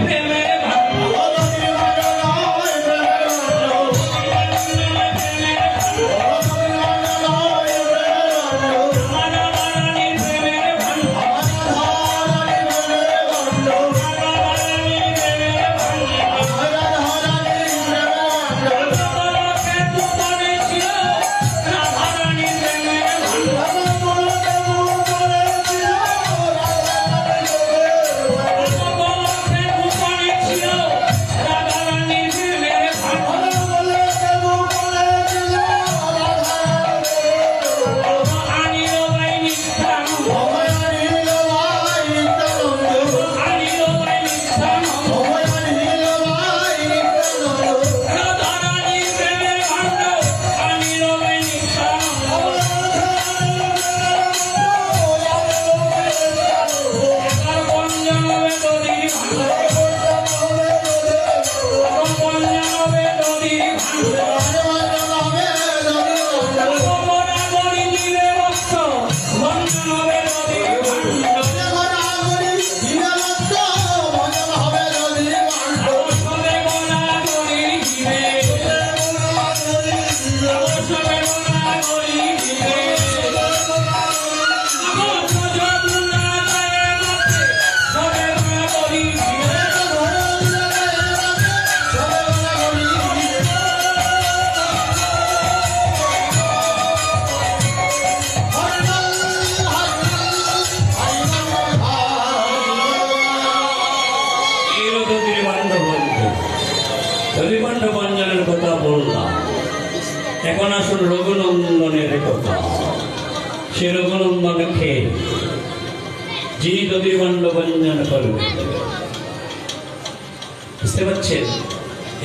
Amen. রবিবান্ধ বঞ্জনের কথা বললাম। এখন আসুন রঘুনন্দনের কথা। সে রঘুনন্দন খেয়ে যিনি দধিবান্ড বঞ্জন করবেন। বুঝতে পারছেন?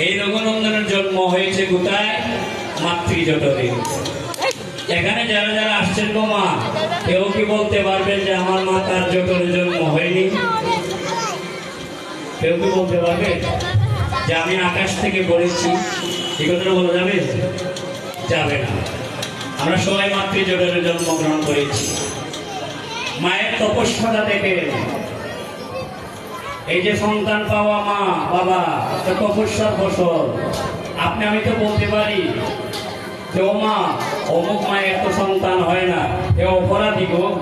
এই রঘুনন্দনের জন্ম হয়েছে কোথায়? মাতৃজঠরে এখানে যারা যারা আসছেন গো মা, কেউ কি বলতে পারবেন যে আমার মা তার জঠরে জন্ম হয়নি? কেউ কি বলতে পারবে? যে আমি আকাশ থেকে পড়েছি, এই কথাটা বলা যাবে? যাবে না। আমরা সবাই মাতৃ জোটরে জন্মগ্রহণ করেছি। মায়ের তপস্যাটা থেকে। এই যে সন্তান পাওয়া মা, বাবা তপস্যার ফসল। আপনি, আমি তো বলতে পারি যে ও মা, অমুক মায়ের তো সন্তান হয় না এ অপরাধী গো।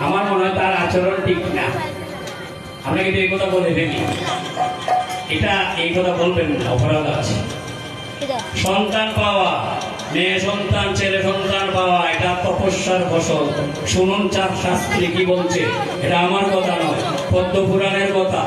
আমার মনে হয় তার আচরণ ঠিক না। আমরা কিন্তু এই কথা বলে ফেলি। এটা এই কথা বলবেন না অপরাধ আছে। সন্তান পাওয়া মেয়ে সন্তান ছেলে সন্তান পাওয়া এটা তপস্যার ফসল। শুনুন চার শাস্ত্রী কি বলছে এটা আমার কথা নয় পদ্ম পুরাণের কথা।